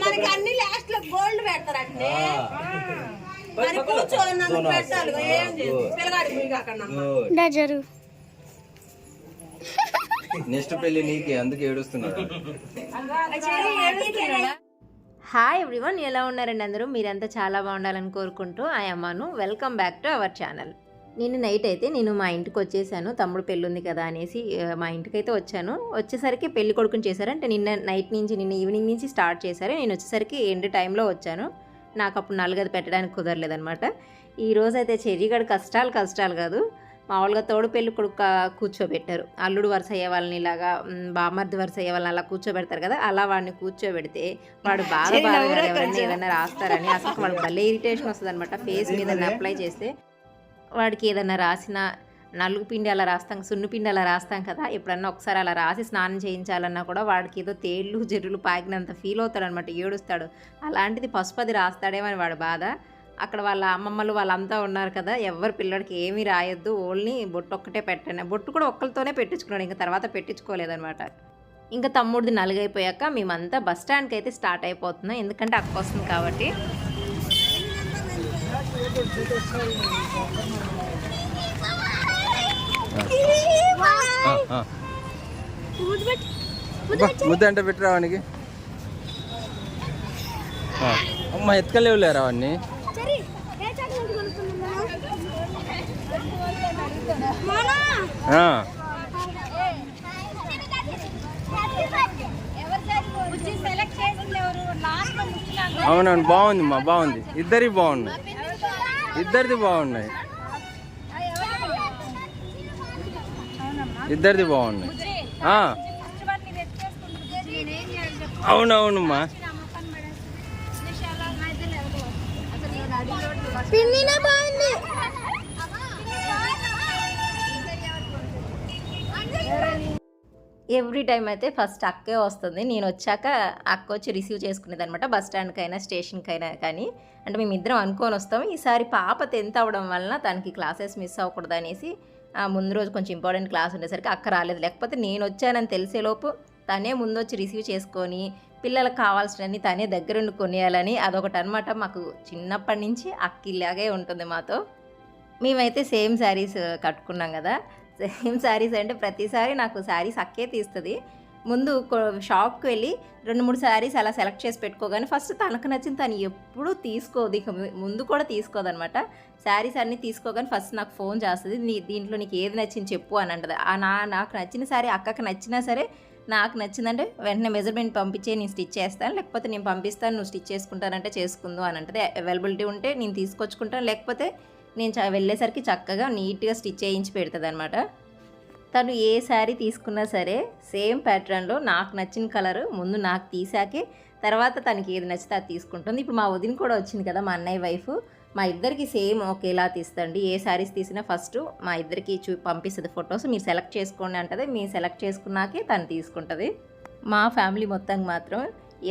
మనకి అన్ని లాస్ట్లో గోల్డ్ పెడతారంటే మరి కూర్చోనందుకు పెట్టాలి ఏం పిల్లగాడి నెక్స్ట్ పెళ్ళి నీకే అందుకే ఏడుస్తున్నాడు. హాయ్ ఎవ్రీవన్ ఎలా ఉన్నారండి అందరూ? మీరంతా చాలా బాగుండాలని కోరుకుంటూ ఐ అమ్మాను welcome back to our channel నేను నైట్ అయితే నేను మా ఇంటికి వచ్చేసాను. తమ్ముడు పెళ్ళి ఉంది కదా అనేసి మా ఇంటికి అయితే వచ్చాను. వచ్చేసరికి పెళ్ళి కొడుకుని చేశారు. అంటే నిన్న నైట్ నుంచి నిన్న ఈవినింగ్ నుంచి స్టార్ట్ చేశారు. నేను వచ్చేసరికి ఎండ్ టైంలో వచ్చాను. నాకు అప్పుడు నలుగది పెట్టడానికి కుదరలేదనమాట ఈ రోజు అయితే చెర్రీగడ కష్టాలు కష్టాలు కాదు. మామూలుగా తోడు పెళ్ళి కొడుకు కూర్చోబెట్టారు. అల్లుడు వరుస అయ్యే వాళ్ళని ఇలాగా బామర్ది వరుస అయ్యే వాళ్ళని అలా కూర్చోబెడతారు కదా అలా వాడిని కూర్చోబెడితే వాడు బాగా బాగా ఎవరైనా ఏదైనా రాస్తారని. అసలు వాడికి భలే ఇరిటేషన్ వస్తుంది అనమాట ఫేస్ మీద అప్లై చేస్తే వాడికి ఏదైనా రాసిన నలుగు పిండి అలా రాస్తాం సున్ను పిండి అలా రాస్తాం కదా ఎప్పుడన్నా ఒకసారి అలా రాసి స్నానం చేయించాలన్నా కూడా వాడికి ఏదో తేళ్ళు జరులు పాకినంత ఫీల్ అవుతాడు అనమాట ఏడుస్తాడు. అలాంటిది పసుపది రాస్తాడేమని వాడు బాధ. అక్కడ వాళ్ళ అమ్మమ్మలు వాళ్ళంతా ఉన్నారు కదా ఎవరు పిల్లడికి ఏమీ రాయొద్దు ఓన్లీ బొట్టు ఒక్కటే పెట్టండి బొట్టు కూడా ఒక్కరితోనే పెట్టించుకున్నాడు ఇంకా తర్వాత పెట్టించుకోలేదనమాట ఇంకా తమ్ముడిది నలుగైపోయాక మేమంతా బస్ స్టాండ్కి అయితే స్టార్ట్ అయిపోతున్నాం ఎందుకంటే అక్క వస్తుంది కాబట్టి. ముద్ద అంటే పెట్టరా వానికి? అమ్మ ఎత్తుకలేవులేరా వాడిని అవునవును బాగుంది మా బాగుంది. ఇద్దరి బాగున్నాయి. ఇద్దరిది బాగున్నాయి. ఇద్దరిది బాగున్నాయి. ఆ, అవునవునమ్మా. పిన్నినే బాగుంది. ఎవ్రీ టైం అయితే ఫస్ట్ అక్కే వస్తుంది. నేను వచ్చాక అక్క వచ్చి రిసీవ్ చేసుకునేది అనమాట బస్ స్టాండ్కైనా స్టేషన్కైనా కానీ. అంటే మేము ఇద్దరం అనుకొని వస్తాం. ఈసారి పాప టెన్త్ అవ్వడం వలన తనకి క్లాసెస్ మిస్ అవ్వకూడదు అనేసి ముందు రోజు కొంచెం ఇంపార్టెంట్ క్లాస్ ఉండేసరికి అక్క రాలేదు. లేకపోతే నేను వచ్చానని తెలిసేలోపు తనే ముందు వచ్చి రిసీవ్ చేసుకొని పిల్లలకు కావాల్సినవన్నీ తనే దగ్గరుండి కొనియాలని అదొకటి అనమాట మాకు చిన్నప్పటి నుంచి అక్క ఇలాగే ఉంటుంది మాతో. మేమైతే సేమ్ శారీస్ కట్టుకున్నాం కదా. సేమ్ శారీస్ అంటే ప్రతిసారి నాకు శారీస్ అక్కే తీస్తుంది. ముందు షాప్కి వెళ్ళి రెండు మూడు శారీస్ అలా సెలెక్ట్ చేసి పెట్టుకోగానే ఫస్ట్ తనకు నచ్చిన తను ఎప్పుడూ తీసుకోదు. ఇక ముందు కూడా తీసుకోదనమాట. శారీస్ అన్నీ తీసుకోగానే ఫస్ట్ నాకు ఫోన్ చేస్తుంది. నీ దీంట్లో నీకు ఏది నచ్చింది చెప్పు అని అంటది. నా నాకు నచ్చిన శారీ అక్కకి నచ్చినా సరే నాకు నచ్చిందంటే వెంటనే మెజర్మెంట్ పంపించే నేను స్టిచ్ చేస్తాను. లేకపోతే నేను పంపిస్తాను నువ్వు స్టిచ్ చేసుకుంటానంటే చేసుకుందు అని అంటే అవైలబిలిటీ ఉంటే నేను తీసుకొచ్చుకుంటాను. లేకపోతే నేను చ- వెళ్ళేసరికి చక్కగా నీట్గా స్టిచ్ చేయించి పెడుతుంది అనమాట తను ఏ శారీ తీసుకున్నా సరే సేమ్ ప్యాటర్న్లో నాకు నచ్చిన కలర్ ముందు నాకు తీసాకే తర్వాత తనకి ఏది నచ్చితే అది తీసుకుంటుంది. ఇప్పుడు మా వదిన కూడా వచ్చింది కదా మా అన్నయ్య వైఫ్ మా ఇద్దరికి సేమ్ ఒకేలా తీస్తండి. ఏ శారీస్ తీసినా ఫస్ట్ మా ఇద్దరికి చూ పంపిస్తుంది ఫొటోస్. మీరు సెలెక్ట్ చేసుకోండి అంటది. మేము సెలెక్ట్ చేసుకున్నాకే తను తీసుకుంటుంది. మా ఫ్యామిలీ మొత్తం మాత్రం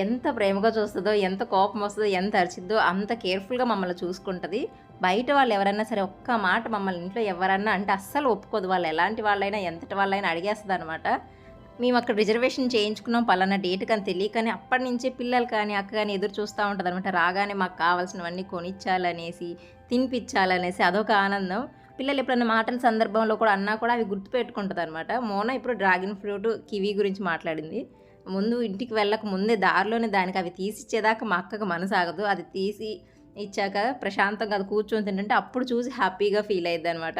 ఎంత ప్రేమగా చూస్తుందో ఎంత కోపం వస్తుందో ఎంత అరిచిద్దో అంత కేర్ఫుల్గా మమ్మల్ని చూసుకుంటుంది. బయట వాళ్ళు ఎవరైనా సరే ఒక్క మాట మమ్మల్ని ఇంట్లో ఎవరన్నా అంటే అస్సలు ఒప్పుకోదు. వాళ్ళు ఎలాంటి వాళ్ళైనా ఎంతటి వాళ్ళైనా అడిగేస్తుంది అనమాట మేము అక్కడ రిజర్వేషన్ చేయించుకున్నాం పలానా డేట్ కానీ తెలియకని అప్పటి నుంచే పిల్లలు కానీ అక్క కానీ ఎదురు చూస్తూ ఉంటుంది అనమాట రాగానే మాకు కావాల్సినవన్నీ కొనిచ్చాలనేసి తినిపించాలనేసి అదొక ఆనందం. పిల్లలు ఎప్పుడైనా మాటల సందర్భంలో కూడా అన్నా కూడా అవి గుర్తుపెట్టుకుంటుంది అనమాట మోన ఇప్పుడు డ్రాగన్ ఫ్రూట్ కివీ గురించి మాట్లాడింది. ముందు ఇంటికి వెళ్ళక ముందే దారిలోనే దానికి అవి తీసిచ్చేదాకా మా అక్కకు మనసు ఆగదు. అది తీసి ఇచ్చాక ప్రశాంతంగా అది కూర్చొని తింటుంటే అప్పుడు చూసి హ్యాపీగా ఫీల్ అయ్యిద్ది అనమాట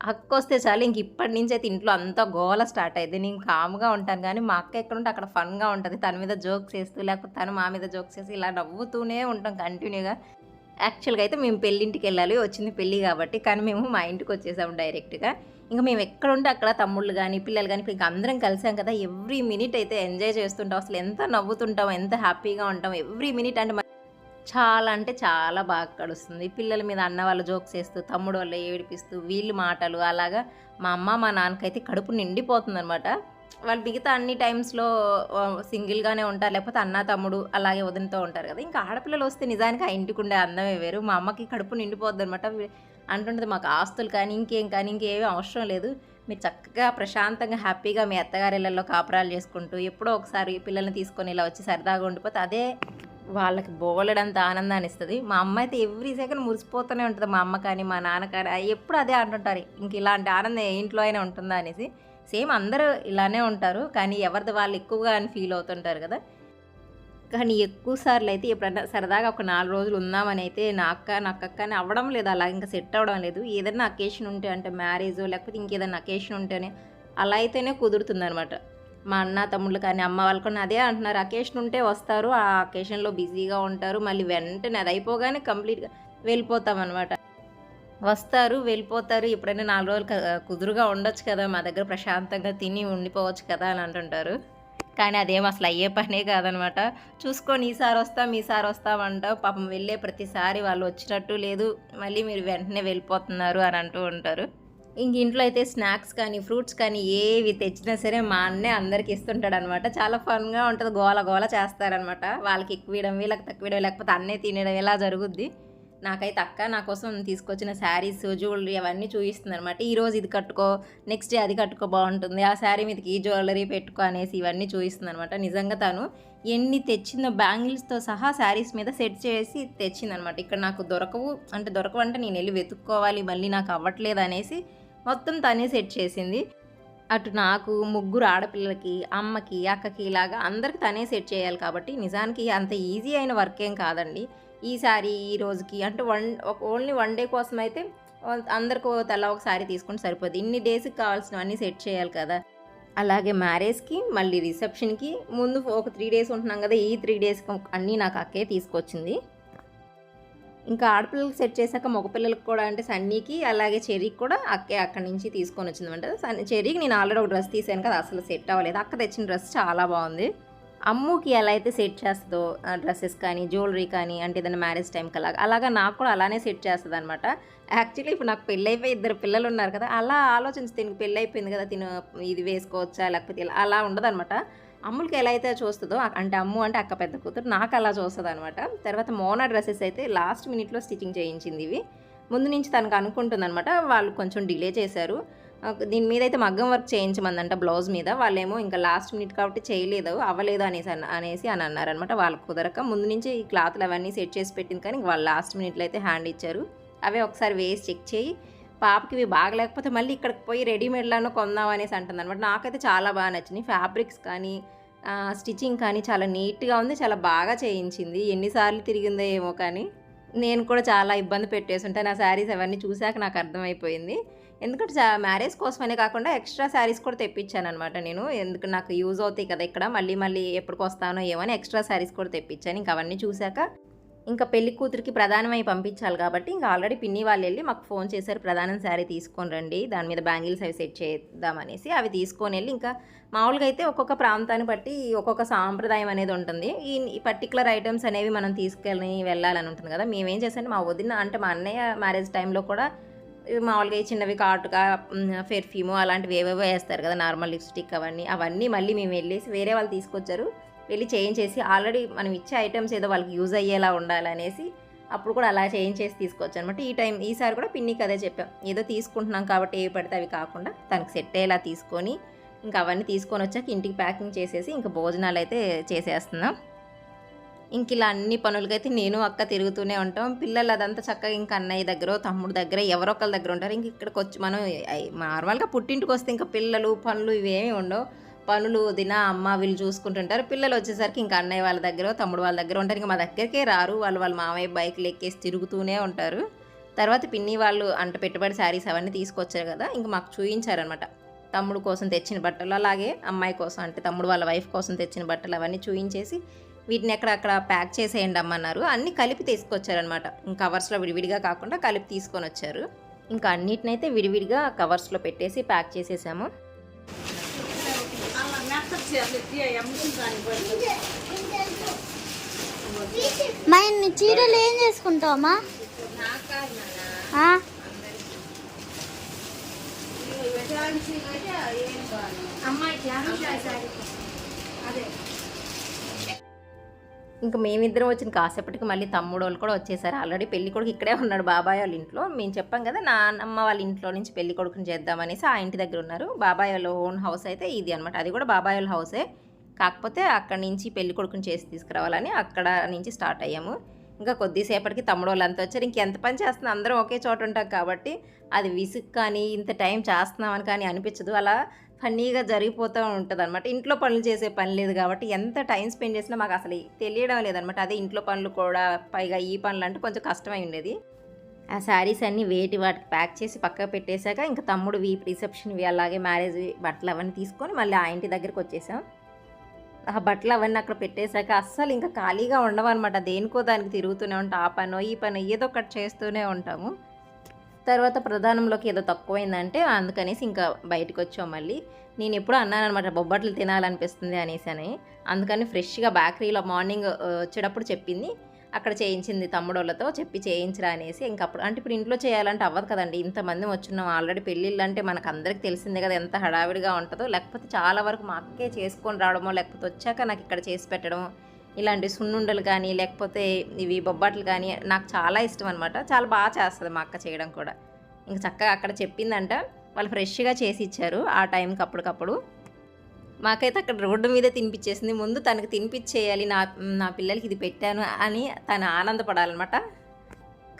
అక్క వస్తే చాలు ఇంక ఇప్పటి నుంచి అయితే ఇంట్లో అంతా గోల స్టార్ట్ అయింది నేను కామ్గా ఉంటాను కానీ మా అక్క ఎక్కడ ఉంటే అక్కడ ఫన్గా ఉంటుంది. తన మీద జోక్స్ వేస్తూ లేకపోతే తను మా మీద జోక్స్ వేసి ఇలా నవ్వుతూనే ఉంటాం కంటిన్యూగా. యాక్చువల్గా అయితే మేము పెళ్ళింటికి వెళ్ళాలి వచ్చింది పెళ్ళి కాబట్టి కానీ మేము మా ఇంటికి వచ్చేసాము డైరెక్ట్గా. ఇంకా మేము ఎక్కడుంటే అక్కడ తమ్ముళ్ళు కానీ పిల్లలు కానీ ఇంకా అందరం కలిసాం కదా. ఎవ్రీ మినిట్ అయితే ఎంజాయ్ చేస్తుంటాం. అసలు ఎంత నవ్వుతుంటాం ఎంత హ్యాపీగా ఉంటాం. ఎవ్రీ మినిట్ అంటే చాలా అంటే చాలా బాగా గడుస్తుంది. పిల్లల మీద అన్న వాళ్ళు జోక్స్ వేస్తూ తమ్ముడు వాళ్ళు ఏడిపిస్తూ వీళ్ళు మాటలు అలాగా మా అమ్మ మా నాన్నకైతే కడుపు నిండిపోతుంది అనమాట వాళ్ళు మిగతా అన్ని టైమ్స్లో సింగిల్గానే ఉంటారు. లేకపోతే అన్న తమ్ముడు అలాగే వదినతో ఉంటారు కదా. ఇంకా ఆడపిల్లలు వస్తే నిజానికి ఆ ఇంటికి ఉండే అందమే వేరు. మా అమ్మకి కడుపు నిండిపోద్ది అనమాట. అంటుంటుంది మాకు ఆస్తులు కానీ ఇంకేం కానీ ఇంకేమీ అవసరం లేదు. మీరు చక్కగా ప్రశాంతంగా హ్యాపీగా మీ అత్తగారిళ్ళల్లో కాపురాలు చేసుకుంటూ ఎప్పుడో ఒకసారి పిల్లల్ని తీసుకొని ఇలా వచ్చి సరదాగా ఉండిపోతే అదే వాళ్ళకి బోలెడంత ఆనందాన్ని ఇస్తుంది. మా అమ్మ అయితే ఎవ్రీ సెకండ్ మురిసిపోతూనే ఉంటుంది మా అమ్మ కానీ మా నాన్న కానీ ఎప్పుడు అదే అంటుంటారు. ఇంక ఇలాంటి ఆనందం ఏ ఇంట్లో అయినా ఉంటుందా? అనేసి. సేమ్ అందరూ ఇలానే ఉంటారు కానీ ఎవరిది వాళ్ళు ఎక్కువగా అని ఫీల్ అవుతుంటారు కదా. కానీ ఎక్కువ సార్లు అయితే ఎప్పుడన్నా సరదాగా ఒక నాలుగు రోజులు ఉందామని అయితే నా అక్క నా అక్క అని అవ్వడం లేదు. అలా ఇంకా సెట్ అవ్వడం లేదు. ఏదైనా అకేషన్ ఉంటే అంటే మ్యారేజ్ లేకపోతే ఇంకేదైనా అకేషన్ ఉంటేనే అలా అయితేనే కుదురుతుంది అనమాట మా అన్న తమ్ముళ్ళు కానీ అమ్మ వాళ్ళు కానీ అదే అంటున్నారు. అకేషన్ ఉంటే వస్తారు. ఆ అకేషన్లో బిజీగా ఉంటారు. మళ్ళీ వెంటనే అది అయిపోగానే కంప్లీట్గా వెళ్ళిపోతాం అనమాట వస్తారు వెళ్ళిపోతారు. ఎప్పుడైనా నాలుగు రోజులు కుదురుగా ఉండొచ్చు కదా. మా దగ్గర ప్రశాంతంగా తిని ఉండిపోవచ్చు కదా అని అంటుంటారు. కానీ అదేం అసలు అయ్యే పనే కాదనమాట. చూసుకొని ఈసారి వస్తాం ఈసారి వస్తామంటావు పాపం వెళ్ళే ప్రతిసారి వాళ్ళు వచ్చినట్టు లేదు. మళ్ళీ మీరు వెంటనే వెళ్ళిపోతున్నారు అని అంటూ ఉంటారు. ఇంక ఇంట్లో అయితే స్నాక్స్ కానీ ఫ్రూట్స్ కానీ ఏవి తెచ్చినా సరే మా అన్నే అందరికి ఇస్తుంటాడు అనమాట చాలా ఫన్గా ఉంటుంది. గోల గోల చేస్తారనమాట. వాళ్ళకి ఎక్కువ ఇవ్వడం వీళ్ళకి తక్కువ ఇవ్వడం లేకపోతే అన్నే తినడం ఇలా జరుగుద్ది. నాకైతే అక్క నా కోసం తీసుకొచ్చిన శారీస్ జ్యువెలరీ అవన్నీ చూపిస్తుంది అనమాట ఈరోజు ఇది కట్టుకో నెక్స్ట్ డే అది కట్టుకో బాగుంటుంది. ఆ శారీ మీదకి ఈ జ్యువెలరీ పెట్టుకో అనేసి ఇవన్నీ చూపిస్తుంది అనమాట నిజంగా తను ఎన్ని తెచ్చిందో బ్యాంగిల్స్తో సహా శారీస్ మీద సెట్ చేసి తెచ్చిందనమాట ఇక్కడ నాకు దొరకవు అంటే దొరకవు అంటే నేను వెళ్ళి వెతుక్కోవాలి మళ్ళీ నాకు అవ్వట్లేదు అనేసి మొత్తం తనే సెట్ చేసింది. అటు నాకు ముగ్గురు ఆడపిల్లలకి అమ్మకి అక్కకి ఇలాగా అందరికి తనే సెట్ చేయాలి కాబట్టి నిజానికి అంత ఈజీ అయిన వర్క్ ఏం కాదండి. ఈసారి ఈ రోజుకి అంటే వన్ ఓన్లీ వన్ డే కోసం అయితే అందరికి తల ఒక సారీ తీసుకుంటే సరిపోద్ది. ఇన్ని డేస్కి కావాల్సినవన్నీ సెట్ చేయాలి కదా. అలాగే మ్యారేజ్కి మళ్ళీ రిసెప్షన్కి ముందు ఒక త్రీ డేస్ ఉంటున్నాం కదా ఈ త్రీ డేస్కి అన్నీ నాకు అక్కే తీసుకొచ్చింది. ఇంకా ఆడపిల్లలకి సెట్ చేశాక మగపిల్లలకి కూడా అంటే సన్నీకి అలాగే చెర్రీకి కూడా అక్కే అక్కడి నుంచి తీసుకొని వచ్చిందన్నమాట సన్ చెర్రీకి నేను ఆల్రెడీ ఒక డ్రెస్ తీసాను కదా అసలు సెట్ అవ్వలేదు. అక్క తెచ్చిన డ్రెస్ చాలా బాగుంది. అమ్ముకి ఎలా అయితే సెట్ చేస్తుందో డ్రెస్సెస్ కానీ జ్యువెలరీ కానీ అంటే ఏదైనా మ్యారేజ్ టైంకి అలాగా అలాగా నాకు కూడా అలానే సెట్ చేస్తుంది అనమాట యాక్చువల్లీ ఇప్పుడు నాకు పెళ్ళైపోయి ఇద్దరు పిల్లలు ఉన్నారు కదా అలా ఆలోచించి తిని పెళ్ళి అయిపోయింది కదా తిను ఇది వేసుకోవచ్చా లేకపోతే ఇలా అలా ఉండదనమాట అమ్ములకి ఎలా అయితే చూస్తుందో అంటే అమ్ము అంటే అక్క పెద్ద కూతురు నాకు అలా చూస్తుంది అనమాట తర్వాత మోనా డ్రెస్సెస్ అయితే లాస్ట్ మినిట్లో స్టిచ్చింగ్ చేయించింది ఇవి. ముందు నుంచి తనకు అనుకుంటుంది అనమాట వాళ్ళు కొంచెం డిలే చేశారు. దీని మీద అయితే మగ్గం వర్క్ చేయించమందంట బ్లౌజ్ మీద. వాళ్ళేమో ఇంకా లాస్ట్ మినిట్ కాబట్టి చేయలేదు అవ్వలేదు అనేసి అనేసి అని అన్నారనమాట వాళ్ళకు కుదరక ముందు నుంచి ఈ క్లాత్లు అవన్నీ సెట్ చేసి పెట్టింది కానీ వాళ్ళు లాస్ట్ మినిట్లో అయితే హ్యాండ్ ఇచ్చారు. అవే ఒకసారి వేసి చెక్ చేయి. పాపకి ఇవి బాగలేకపోతే మళ్ళీ ఇక్కడికి పోయి రెడీమేడ్లను కొందాం అనేసి అంటుంది అనమాట నాకైతే చాలా బాగా నచ్చినాయి. ఫ్యాబ్రిక్స్ కానీ స్టిచ్చింగ్ కానీ చాలా నీట్గా ఉంది చాలా బాగా చేయించింది. ఎన్నిసార్లు తిరిగిందో ఏమో కానీ నేను కూడా చాలా ఇబ్బంది పెట్టేసి ఉంటాను. నా శారీస్ అవన్నీ చూశాక నాకు అర్థమైపోయింది. ఎందుకంటే మ్యారేజ్ కోసమనే కాకుండా ఎక్స్ట్రా శారీస్ కూడా తెప్పించాను అనమాట నేను. ఎందుకు నాకు యూజ్ అవుతాయి కదా ఇక్కడ మళ్ళీ మళ్ళీ ఎప్పటికి వస్తానో ఏమని ఎక్స్ట్రా శారీస్ కూడా తెప్పించాను. ఇంకా అవన్నీ చూశాక ఇంకా పెళ్ళి కూతురికి ప్రధానమై పంపించాలి కాబట్టి ఇంకా ఆల్రెడీ పిన్ని వాళ్ళు వెళ్ళి మాకు ఫోన్ చేశారు ప్రధానం శారీ తీసుకొని రండి దాని మీద బ్యాంగిల్స్ అవి సెట్ చేద్దామనేసి అవి తీసుకొని వెళ్ళి ఇంకా మామూలుగా అయితే ఒక్కొక్క ప్రాంతాన్ని బట్టి ఒక్కొక్క సాంప్రదాయం అనేది ఉంటుంది. ఈ పర్టికులర్ ఐటమ్స్ అనేవి మనం తీసుకెళ్ళి వెళ్ళాలని ఉంటుంది కదా. మేమేం చేసామంటే మా వదిన అంటే మా అన్నయ్య మ్యారేజ్ టైంలో కూడా మామూలుగా చిన్నవి కాటుగా పెర్ఫ్యూము అలాంటివి ఏవేవో వేస్తారు కదా నార్మల్ లిప్స్టిక్ అవన్నీ. అవన్నీ మళ్ళీ మేము వెళ్ళేసి వేరే వాళ్ళు తీసుకొచ్చారు. వెళ్ళి చేయించేసి ఆల్రెడీ మనం ఇచ్చే ఐటమ్స్ ఏదో వాళ్ళకి యూజ్ అయ్యేలా ఉండాలనేసి అప్పుడు కూడా అలా చేయించేసి తీసుకోవచ్చు అనమాట ఈ టైం ఈసారి కూడా పిన్నికి అదే చెప్పాం. ఏదో తీసుకుంటున్నాం కాబట్టి ఏవి పడితే అవి కాకుండా తనకు సెట్ అయ్యేలా తీసుకొని ఇంకా అవన్నీ తీసుకొని వచ్చాక ఇంటికి ప్యాకింగ్ చేసేసి ఇంకా భోజనాలు అయితే చేసేస్తున్నాం. ఇంక ఇలా అన్ని పనులకైతే నేను అక్క తిరుగుతూనే ఉంటాం. పిల్లలు అదంతా చక్కగా ఇంకా అన్నయ్య దగ్గర తమ్ముడు దగ్గర ఎవరో ఒకళ్ళ దగ్గర ఉంటారు. ఇంక ఇక్కడికి వచ్చి మనం నార్మల్గా పుట్టింటికి వస్తే ఇంకా పిల్లలు పనులు ఇవేమి ఉండవు. పనులు వదిన అమ్మ వీళ్ళు చూసుకుంటుంటారు. పిల్లలు వచ్చేసరికి ఇంకా అన్నయ్య వాళ్ళ దగ్గర తమ్ముడు వాళ్ళ దగ్గర ఉంటారు. ఇంకా మా దగ్గరికే రారు. వాళ్ళు వాళ్ళ మామయ్య బైక్లు ఎక్కేసి తిరుగుతూనే ఉంటారు. తర్వాత పిన్ని వాళ్ళు అంట పెట్టుబడి శారీస్ అవన్నీ తీసుకొచ్చారు కదా ఇంకా మాకు చూయించారనమాట తమ్ముడు కోసం తెచ్చిన బట్టలు అలాగే అమ్మాయి కోసం అంటే తమ్ముడు వాళ్ళ వైఫ్ కోసం తెచ్చిన బట్టలు అవన్నీ చూయించేసి వీటిని ఎక్కడక్కడ ప్యాక్ చేసేయండి అమ్మన్నారు. అన్నీ కలిపి తీసుకొచ్చారనమాట ఇంకా కవర్స్లో విడివిడిగా కాకుండా కలిపి తీసుకొని వచ్చారు. ఇంకా అన్నిటినైతే విడివిడిగా కవర్స్లో పెట్టేసి ప్యాక్ చేసేసాము. చీరలు ఏం చేసుకుంటావమ్మా? కాదు. అమ్మాయికి అదే. ఇంకా మేమిద్దరం వచ్చిన కాసేపటికి మళ్ళీ తమ్ముడు వాళ్ళు కూడా వచ్చేసారు. ఆల్రెడీ పెళ్ళి కొడుకు ఇక్కడే ఉన్నాడు బాబాయ్ వాళ్ళ ఇంట్లో. మేము చెప్పాం కదా నాన్నమ్మ వాళ్ళ ఇంట్లో నుంచి పెళ్ళి కొడుకుని చేద్దామనేసి ఆ ఇంటి దగ్గర ఉన్నారు. బాబాయ్ వాళ్ళ ఓన్ హౌస్ అయితే ఇది అనమాట అది కూడా బాబాయ్ వాళ్ళ హౌసే. కాకపోతే అక్కడి నుంచి పెళ్ళి కొడుకుని చేసి తీసుకురావాలని అక్కడ నుంచి స్టార్ట్ అయ్యాము. ఇంకా కొద్దిసేపటికి తమ్ముడు వాళ్ళంతా వచ్చారు. ఇంకెంత పని చేస్తున్నా అందరం ఒకే చోట ఉంటాం కాబట్టి అది విసుగు కానీ ఇంత టైం చేస్తున్నామని కానీ అనిపించదు. అలా ఫన్నీగా జరిగిపోతూ ఉంటుంది అనమాట ఇంట్లో పనులు చేసే పని లేదు కాబట్టి ఎంత టైం స్పెండ్ చేసినా మాకు అసలు తెలియడం లేదనమాట అదే ఇంట్లో పనులు కూడా పైగా ఈ పనులు అంటే కొంచెం కష్టమై ఉండేది. ఆ శారీస్ అన్నీ వేటి వాటికి ప్యాక్ చేసి పక్కకు పెట్టేశాక ఇంకా తమ్ముడువి రిసెప్షన్వి అలాగే మ్యారేజ్ బట్టలు అవన్నీ తీసుకొని మళ్ళీ ఆ ఇంటి దగ్గరికి వచ్చేసాం. ఆ బట్టలు అవన్నీ అక్కడ పెట్టేశాక అస్సలు ఇంకా ఖాళీగా ఉండవన్నమాట. దేనికో దానికి తిరుగుతూనే ఉంటాం. ఆ పనో ఈ పనో ఏదో ఒకటి చేస్తూనే ఉంటాము. తర్వాత ప్రధానంలోకి ఏదో తక్కువైందంటే అందుకనేసి ఇంకా బయటకు వచ్చాం మళ్ళీ. నేను ఎప్పుడూ అన్నాను అనమాట బొబ్బట్లు తినాలనిపిస్తుంది అనేసి అని. అందుకని ఫ్రెష్గా బేకరీలో మార్నింగ్ వచ్చేటప్పుడు చెప్పింది. అక్కడ చేయించింది తమ్ముడోళ్ళతో చెప్పి చేయించరా అనేసి. ఇంకప్పుడు అంటే ఇప్పుడు ఇంట్లో చేయాలంటే అవ్వదు కదండి. ఇంతమంది వచ్చున్నాం ఆల్రెడీ పెళ్ళిళ్ళు అంటే మనకు అందరికి తెలిసిందే కదా ఎంత హడావిడిగా ఉంటుందో. లేకపోతే చాలా వరకు మా అక్కే చేసుకొని రావడమో లేకపోతే వచ్చాక నాకు ఇక్కడ చేసి పెట్టడం ఇలాంటి సున్నుండలు కానీ లేకపోతే ఇవి బొబ్బట్లు కానీ నాకు చాలా ఇష్టం అనమాట చాలా బాగా చేస్తుంది మా అక్క చేయడం కూడా. ఇంకా చక్కగా అక్కడ చెప్పిందంట వాళ్ళు ఫ్రెష్గా చేసి ఇచ్చారు ఆ టైంకి అప్పటికప్పుడు. మాకైతే అక్కడ రోడ్డు మీద తినిపించేసింది. ముందు తనకు తినిపించేయాలి నా నా పిల్లలకి ఇది పెట్టాను అని తను ఆనందపడాలన్నమాట.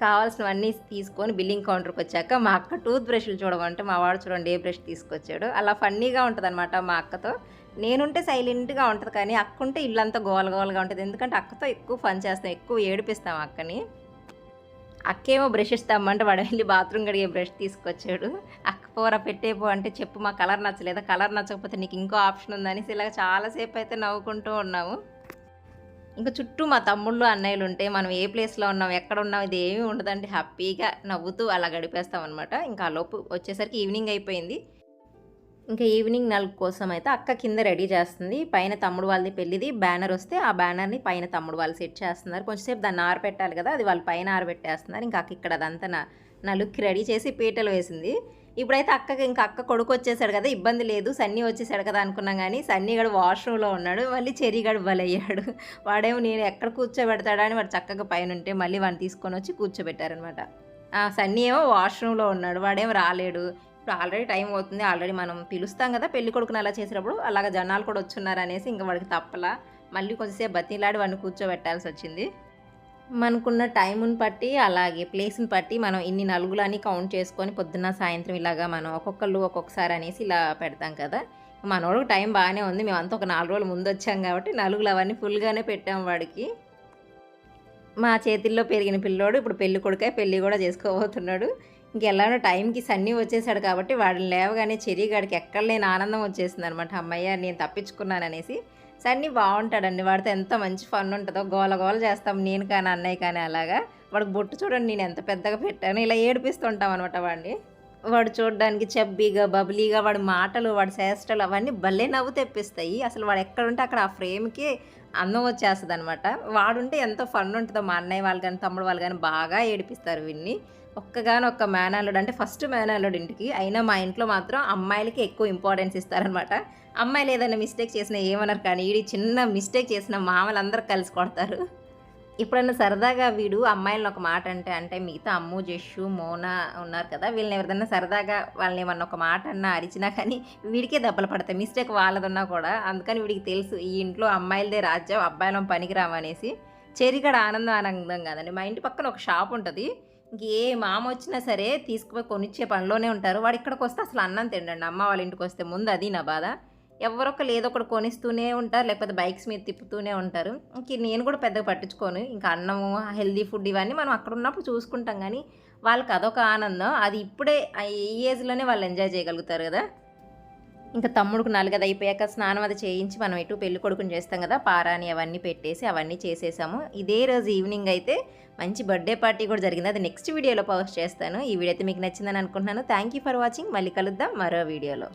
కావాల్సినవన్నీ తీసుకొని బిల్లింగ్ కౌంటర్కి వచ్చాక మా అక్క టూత్ బ్రష్లు చూడమంటే మా వాడు చూడండి ఏ బ్రష్ తీసుకొచ్చాడు. అలా ఫన్నీగా ఉంటుంది అనమాట మా అక్కతో. నేనుంటే సైలెంట్గా ఉంటుంది కానీ అక్క ఉంటే ఇల్లంతా గోల గోలగా ఉంటుంది. ఎందుకంటే అక్కతో ఎక్కువ ఫన్ చేస్తాం ఎక్కువ ఏడిపిస్తాం అక్కని. అక్కేమో బ్రష్ ఇస్తామంటే వాడు వెళ్ళి బాత్రూమ్ కడిగే బ్రష్ తీసుకొచ్చాడు. అక్క కూర పెట్టేపో అంటే చెప్పు మా కలర్ నచ్చలేదా? కలర్ నచ్చకపోతే నీకు ఇంకో ఆప్షన్ ఉందనేసి ఇలా చాలాసేపు అయితే నవ్వుకుంటూ ఉన్నాము. ఇంకా చుట్టూ మా తమ్ముళ్ళు అన్నయ్యలు ఉంటే మనం ఏ ప్లేస్లో ఉన్నాం ఎక్కడ ఉన్నాం ఇది ఏమీ ఉండదండి. హ్యాపీగా నవ్వుతూ అలా గడిపేస్తాం అనమాట ఇంకా ఆ లోపు వచ్చేసరికి ఈవినింగ్ అయిపోయింది. ఇంకా ఈవినింగ్ నలుగు కోసం అయితే అక్క కింద రెడీ చేస్తుంది. పైన తమ్ముడు వాళ్ళది పెళ్ళిది. బ్యానర్ వస్తే ఆ బ్యానర్ని పైన తమ్ముడు వాళ్ళు సెట్ చేస్తున్నారు. కొంచెంసేపు దాన్ని ఆరబెట్టాలి కదా అది వాళ్ళు పైన ఆరబెట్టేస్తున్నారు. ఇంకా అక్క ఇక్కడ అదంతా నా నలుగుకి రెడీ చేసి పీటలు వేసింది. ఇప్పుడైతే అక్కకి ఇంకా అక్క కొడుకు వచ్చేసాడు కదా ఇబ్బంది లేదు. సన్నీ వచ్చేసాడు కదా అనుకున్నాం కానీ సన్నీ గడు వాష్రూమ్లో ఉన్నాడు. మళ్ళీ చెరిగడు బలయ్యాడు. వాడేమో నేను ఎక్కడ కూర్చోబెడతాడని వాడు చక్కగా పైన ఉంటే మళ్ళీ వాడిని తీసుకొని వచ్చి కూర్చోబెట్టారనమాట సన్నీ ఏమో వాష్రూమ్లో ఉన్నాడు. వాడేమో రాలేడు. ఇప్పుడు ఆల్రెడీ టైం అవుతుంది. ఆల్రెడీ మనం పిలుస్తాం కదా పెళ్ళి కొడుకుని అలా చేసినప్పుడు అలాగ జనాలు కూడా వచ్చున్నారు అనేసి ఇంకా వాడికి తప్పలా. మళ్ళీ కొంచెంసేపు బతిలాడి వాడిని కూర్చోబెట్టాల్సి వచ్చింది. మనకున్న టైముని బట్టి అలాగే ప్లేస్ని బట్టి మనం ఇన్ని నలుగులని కౌంట్ చేసుకొని పొద్దున్న సాయంత్రం ఇలాగా మనం ఒక్కొక్కళ్ళు ఒక్కొక్కసారి అనేసి ఇలా పెడతాం కదా. మనోడు టైం బాగానే ఉంది. మేమంతా ఒక నాలుగు రోజులు ముందు వచ్చాం కాబట్టి నలుగులు అవన్నీ ఫుల్గానే పెట్టాం వాడికి. మా చేతిల్లో పెరిగిన పిల్లోడు ఇప్పుడు పెళ్ళి కొడుకే పెళ్ళి కూడా చేసుకోబోతున్నాడు. ఇంకెలానో టైంకి సన్నీ వచ్చేసాడు కాబట్టి వాడిని లేవగానే చెరిగాడికి ఎక్కడ లేని ఆనందం వచ్చేసింది అనమాట అమ్మయ్య నేను తప్పించుకున్నాను అనేసి సన్నీ బాగుంటాడండి వాడితో ఎంత మంచి ఫన్ ఉంటుందో గోల గోల చేస్తాం నేను కానీ అన్నయ్య కానీ అలాగా. వాడికి బొట్టు చూడండి నేను ఎంత పెద్దగా పెట్టాను ఇలా ఏడిపిస్తుంటాం అనమాట వాడిని. వాడు చూడడానికి చబ్బీగా బబులీగా వాడి మాటలు వాడి చేష్టలు అవన్నీ భలే నవ్వు తెప్పిస్తాయి. అసలు వాడు ఎక్కడుంటే అక్కడ ఆ ఫ్రేమ్కి అందం వచ్చేస్తుంది అనమాట వాడుంటే ఎంతో ఫన్ ఉంటుందో మా అన్నయ్య వాళ్ళు కానీ తమ్ముడు వాళ్ళు కానీ బాగా ఏడిపిస్తారు వీడిని ఒక్కగానొక్క మేనల్లుడు అంటే ఫస్ట్ మేనల్లుడు ఇంటికి అయినా మా ఇంట్లో మాత్రం అమ్మాయిలకి ఎక్కువ ఇంపార్టెన్స్ ఇస్తారనమాట. అమ్మాయిలు ఏదైనా మిస్టేక్ చేసినా ఏమన్నారు కానీ వీడి చిన్న మిస్టేక్ చేసిన మామలు అందరూ కలిసి కొడతారు. ఎప్పుడన్నా సరదాగా వీడు అమ్మాయిలను ఒక మాట అంటే అంటే మిగతా అమ్ము జస్సు మోనా ఉన్నారు కదా వీళ్ళని ఎవరిదన్నా సరదాగా వాళ్ళని ఏమన్నా ఒక మాట అన్నా అరిచినా కానీ వీడికే దెబ్బలు పడతాయి. మిస్టేక్ వాళ్ళదున్నా కూడా. అందుకని వీడికి తెలుసు ఈ ఇంట్లో అమ్మాయిలదే రాజ్యం అబ్బాయిలం పనికిరామనేసి. చెరిగడ ఆనందం ఆనందం కాదండి. మా ఇంటి పక్కన ఒక షాప్ ఉంటుంది. ఏ మామ వచ్చినా సరే తీసుకుపోయి కొనిచ్చే పనిలోనే ఉంటారు. వాడు ఇక్కడికి వస్తే అసలు అన్నం తిండండి అమ్మ వాళ్ళ ఇంటికి వస్తే ముందు అది నా బాధ. ఎవరొకరు ఏదో ఒకటి కొనిస్తూనే ఉంటారు లేకపోతే బైక్స్ మీద తిప్పుతూనే ఉంటారు. ఇంక నేను కూడా పెద్దగా పట్టించుకోను. ఇంకా అన్నము హెల్దీ ఫుడ్ ఇవన్నీ మనం అక్కడ ఉన్నప్పుడు చూసుకుంటాం కానీ వాళ్ళకి అదొక ఆనందం. అది ఇప్పుడే ఏ ఈ ఏజ్లోనే వాళ్ళు ఎంజాయ్ చేయగలుగుతారు కదా. ఇంకా తమ్ముడికి నలుగది అయిపోయాక స్నానం అది చేయించి మనం ఎటు పెళ్ళి కొడుకుని చేస్తాం కదా. పారాని అవన్నీ పెట్టేసి అవన్నీ చేసేసాము. ఇదే రోజు ఈవినింగ్ అయితే మంచి బర్త్డే పార్టీ కూడా జరిగింది. అది నెక్స్ట్ వీడియోలో పోస్ట్ చేస్తాను. ఈ వీడియో అయితే మీకు నచ్చిందని అనుకుంటున్నాను. థ్యాంక్ యూ ఫర్ వాచింగ్ మళ్ళీ కలుద్దాం మరో వీడియోలో.